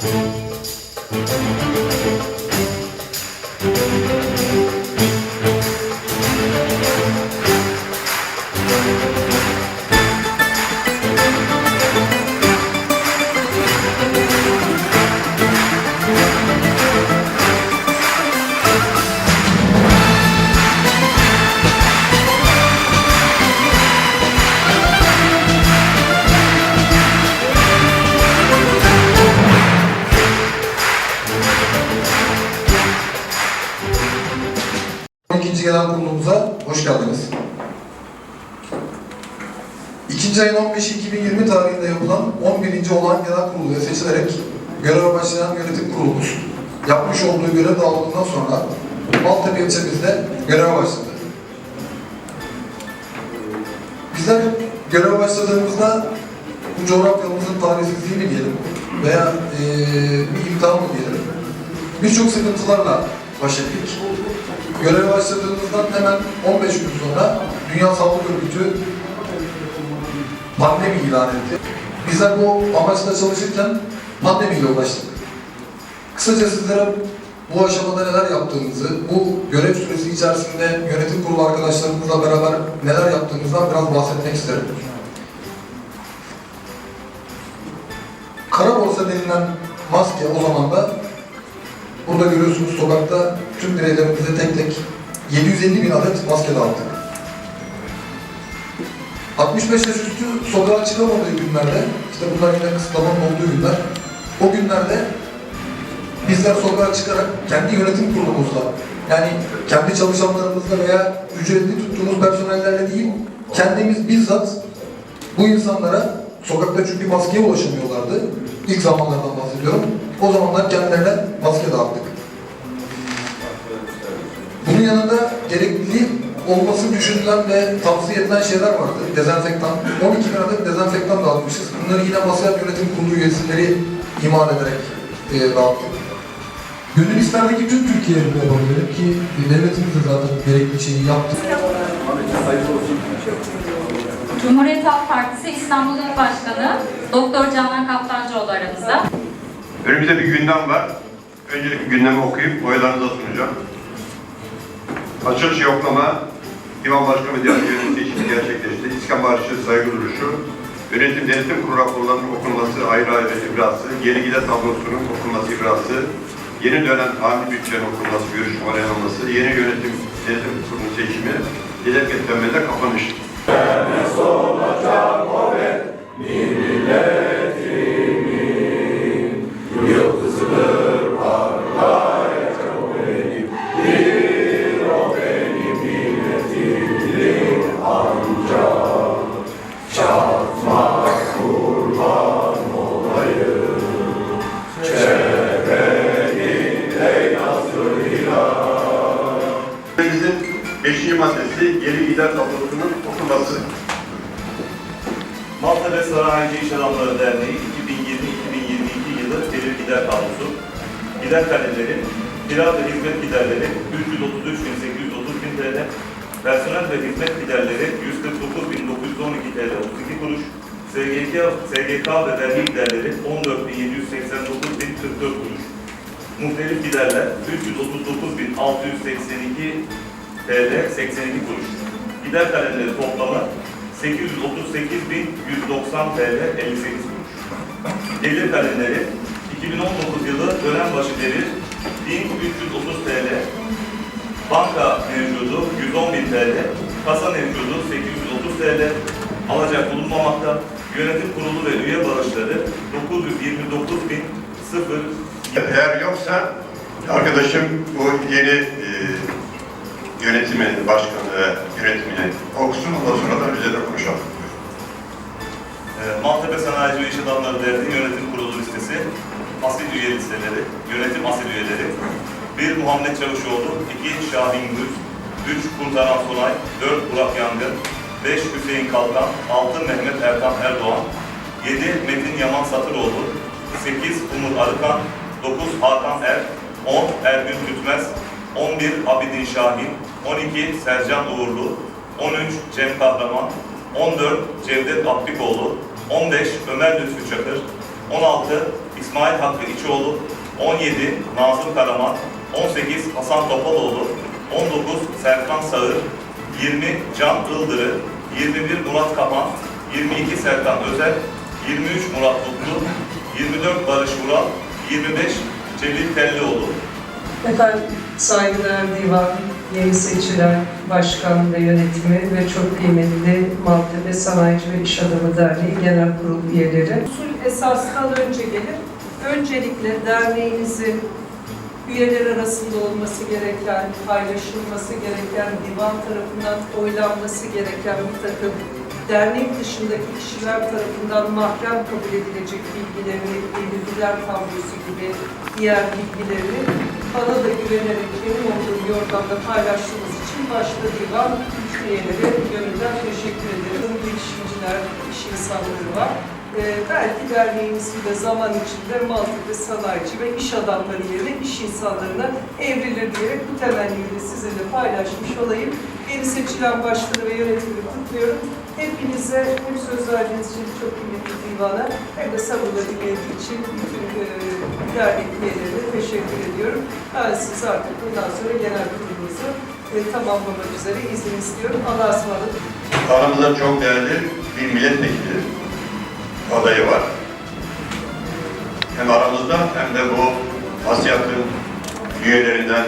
Música genel kurulumuza hoş geldiniz. İkinci ayın 15 2020 tarihinde yapılan 11. olan genel kuruluya seçilerek göreve başlayan yönetim kurulumuz yapmış olduğu görev dağılımından sonra Maltepe ilçemizde göreve başladı. Bizler göreve başladığımızda bu coğrafyamızın talihsizliği diyelim veya eee bir imtihan mı diyelim birçok sıkıntılarla baş ettik. Göreve başladığımızdan hemen 15 gün sonra Dünya Sağlık Örgütü pandemi ilan etti. Bizler bu amaçla çalışırken pandemiyle ulaştık. Kısaca sizlere bu aşamada neler yaptığımızı, bu görev süresi içerisinde yönetim kurulu arkadaşlarımızla beraber neler yaptığımızdan biraz bahsetmek isterim. Kara borsa denilen maske o zaman da Burada görüyorsunuz sokakta tüm bireylerimize tek tek 750 bin adet maske dağıttık. 65 yaş üstü sokağa çıkamadığı günlerde, işte bunlar yine kısıtlamanın olduğu günler, o günlerde bizler sokağa çıkarak kendi yönetim kurulumuzla, yani kendi çalışanlarımızla veya ücretli tuttuğumuz personellerle değil, kendimiz bizzat bu insanlara sokakta çünkü maskeye ulaşamıyorlardı. İlk zamanlardan bahsediyorum. O zamanlar kendilerine maske dağıttık. Bunun yanında gerekli olması düşünülen ve tavsiye edilen şeyler vardı. Dezenfektan. 12 bin adet dezenfektan dağıtmışız. Bunları yine masaya yönetim kurulu üyeleri iman ederek e, dağıttık. Gönül isterdi ki tüm Türkiye'ye bunu yapabilirim ki devletimiz de zaten gerekli şeyi yaptı. Cumhuriyet Halk Partisi İstanbul İl Başkanı Doktor Canan Kaptancıoğlu aramızda. Önümüzde bir gündem var. Öncelikle gündemi okuyup oylarınıza sunacağım. Açılış yoklama, İmam Başkanı ve diğer yönetim seçimi gerçekleşti. İskan Marşı saygı duruşu, yönetim denetim kurulu raporlarının okunması ayrı ayrı ibrası, yeni gider tablosunun okunması ibrası, yeni dönem tahmin bütçenin okunması, görüş onaylanması, yeni yönetim denetim kurulu seçimi, hedef etlenmede kapanış. Bizim Sanayici İş Adamları Derneği 2020-2022 yılı gelir gider tablosu. Gider kalemleri, kira ve hizmet giderleri 333.830 bin TL, personel ve hizmet giderleri 149.912 TL 32 kuruş, SGK, SGK ve vergi giderleri 14.789 bin 44 kuruş. Muhtelif giderler 339.682 TL 82 kuruş. Gider kalemleri toplamı 838.190 TL 58 kuruş. Gelir kalemleri 2019 yılı dönem başı gelir 1330 TL, banka mevcudu 110.000 TL, kasa mevcudu 830 TL, alacak bulunmamakta, yönetim kurulu ve üye bağışları 929.000 0 Eğer yoksa arkadaşım bu yeni e, yönetimi, başkanı ve yönetimini okusun, ondan sonra da de konuşalım. Ee, Maltepe Sanayici ve İş Adamları Derneği Yönetim Kurulu listesi, asil üye listeleri, yönetim asil üyeleri, 1 Muhammed Çavuşoğlu, 2 Şahin Gül, 3 Kurtaran Sonay, 4 Burak Yangın, 5 Hüseyin Kalkan, 6 Mehmet Erkan Erdoğan, 7 Metin Yaman Satıroğlu, 8 Umut Arıkan, 9 Hakan Er, 10 Ergün Tütmez, 11 Abidin Şahin, 12 Sercan Uğurlu, 13 Cem Kahraman, 14 Cevdet Abdikoğlu, 15 Ömer Lütfü Çakır, 16 İsmail Hakkı İçoğlu, 17 Nazım Karaman, 18 Hasan Topaloğlu, 19 Serkan Sağır, 20 Can Ildırı, 21 Murat Kapan, 22 Serkan Özer, 23 Murat Mutlu, 24 Barış Vural, 25 Celil Tellioğlu. Efendim saygıdeğer divan, yeni seçilen başkan ve yönetimi ve çok kıymetli Maltepe Sanayici ve İş Adamı Derneği Genel Kurulu üyeleri. Usul esasından önce gelir. Öncelikle derneğinizin üyeler arasında olması gereken, paylaşılması gereken, divan tarafından oylanması gereken bir takım dernek dışındaki kişiler tarafından mahrem kabul edilecek bilgilerini, bilgiler tablosu gibi diğer bilgilerini bana da güvenerek benim olduğum yordamda paylaştığınız için başta divan üyeleri gönülden teşekkür ederim. Girişimciler, iş insanları var. Ee, belki derneğimizin de zaman içinde Maltepe sanayici ve iş adamları yerine iş insanlarına evrilir diyerek bu temenniyi de sizinle paylaşmış olayım. Yeni seçilen başkanı ve yönetimi kutluyorum. Hepinize hem söz verdiğiniz için çok kıymetli divana hem de sabırla dinlediği için bütün e, dernek üyelerine teşekkür ediyorum. Ben siz artık bundan sonra genel kurulunuzu e, tamamlamak üzere izin istiyorum. Allah'a ısmarladık. Aramızda çok değerli bir milletvekili adayı var. Hem aramızda hem de bu Asyat'ın üyelerinden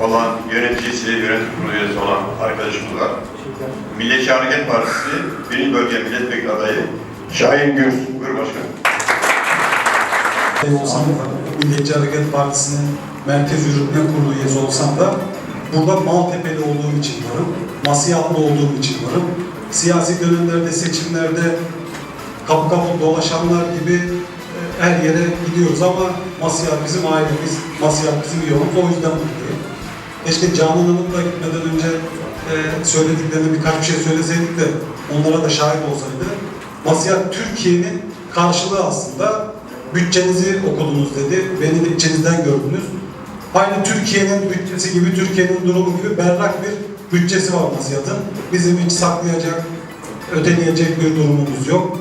olan yöneticisi, yönetim kurulu üyesi olan arkadaşımız var. Milliyetçi Hareket Partisi birinci bölge milletvekili adayı Şahin Gürs. Buyur başkanım. olsam da Milliyetçi Hareket Partisi'nin Merkez Yürütme Kurulu üyesi olsam da burada Maltepe'li olduğum için varım. Masiyatlı olduğum için varım. Siyasi dönemlerde, seçimlerde kapı kapı dolaşanlar gibi e, her yere gidiyoruz ama Masiyat bizim ailemiz, Masiyat bizim yolumuz. O yüzden buradayım. Keşke Canan Hanım da gitmeden önce e, söylediklerini birkaç bir şey söyleseydik de onlara da şahit olsaydı. Masiyat Türkiye'nin karşılığı aslında bütçenizi okudunuz dedi. Beni de içinizden gördünüz. Aynı Türkiye'nin bütçesi gibi, Türkiye'nin durumu gibi berrak bir bütçesi var Masiyat'ın. Bizim hiç saklayacak, öteleyecek bir durumumuz yok.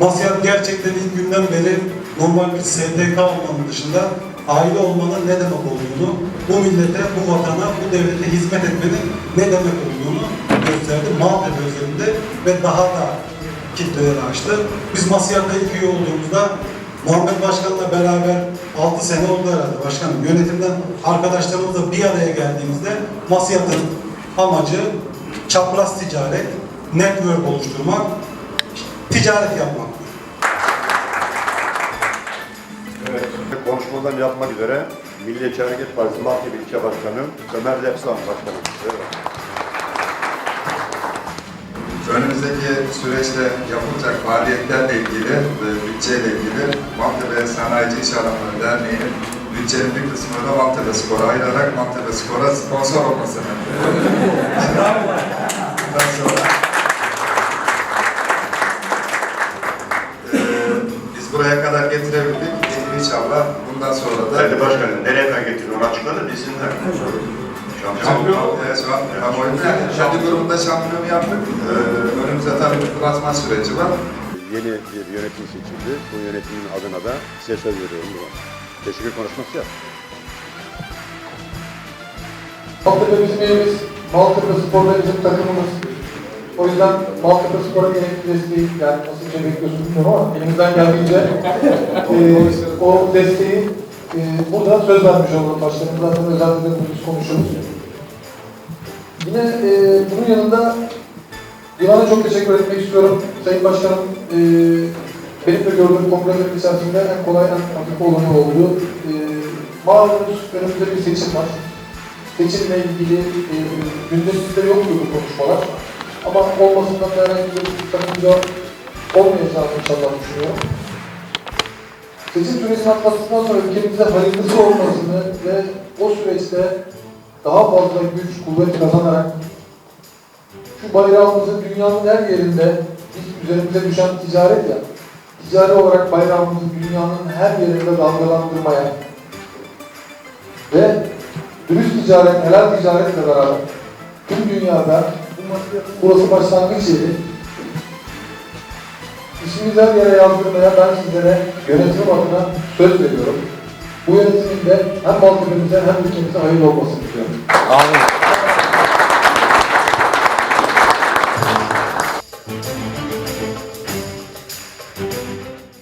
Masiyat gerçekten ilk günden beri normal bir STK olmanın dışında aile olmanın ne demek olduğunu, bu millete, bu vatana, bu devlete hizmet etmenin ne demek olduğunu gösterdi. Maltepe özelinde ve daha da kitleleri açtı. Biz Masiyat'ta ilk üye olduğumuzda Muhammed Başkan'la beraber 6 sene oldu herhalde başkanım. Yönetimden arkadaşlarımızla bir araya geldiğimizde Masiyat'ın amacı çapraz ticaret, network oluşturmak, ticaret yapmak. Evet. Konuşmalarını yapmak üzere Milliyetçi Hareket Partisi Maltepe İlçe Başkanı Ömer Lefsan Başkanım. Önümüzdeki süreçte yapılacak faaliyetlerle ilgili, e, bütçeyle ilgili Maltepe Sanayici İş Adamları Derneği'nin bütçenin bir kısmını da Maltepe Spor'a ayırarak Maltepe Spor'a sponsor olmasını. Bundan sonra e, biz buraya kadar getirebildik. İnşallah bundan sonra da Sayın Başkanım nereye kadar getirdin onu açıkla da bilsinler. Şampiyon. An kamuoyunda kendi grubunda şampiyon yaptık. Ee, önümüzde tabii bir klasman süreci var. Yeni bir yönetim seçildi. Bu yönetimin adına da size söz veriyorum. bu. Teşekkür konuşması yap. Maltepe bizim evimiz, Maltepe Spor'da bizim takımımız. O yüzden Maltepe Spor'a gerekli desteği, yani nasıl bir şey bekliyorsun bilmiyorum ama elimizden geldiğince eee, o desteği eee, burada söz vermiş olalım başkanım. Zaten özellikle de biz konuşuyoruz. Yine eee, bunun yanında Divan'a çok teşekkür etmek istiyorum. Sayın Başkanım, eee benim de gördüğüm kongreler içerisinde en kolay, en hafif olanı oldu. Eee malumunuz önümüzde bir seçim var seçimle ilgili e, gündemimizde yoktu bu konuşmalar. Ama olmasından da herhangi bir sakınca olmayacağını inşallah düşünüyorum. Seçim sürecinin atlattıktan sonra ülkemize hayırlısı olmasını ve o süreçte daha fazla güç, kuvvet kazanarak şu bayrağımızı dünyanın her yerinde biz üzerimize düşen ticaret ya, ticari olarak bayrağımızı dünyanın her yerinde dalgalandırmaya ve dürüst ticaret, helal ticaretle beraber tüm dünyada burası başlangıç yeri. İsminizi her yere yazdırmaya ben sizlere yönetim adına söz veriyorum. Bu yönetimin de hem Maltepe'mize hem ülkemize hayırlı olmasını diliyorum. Amin.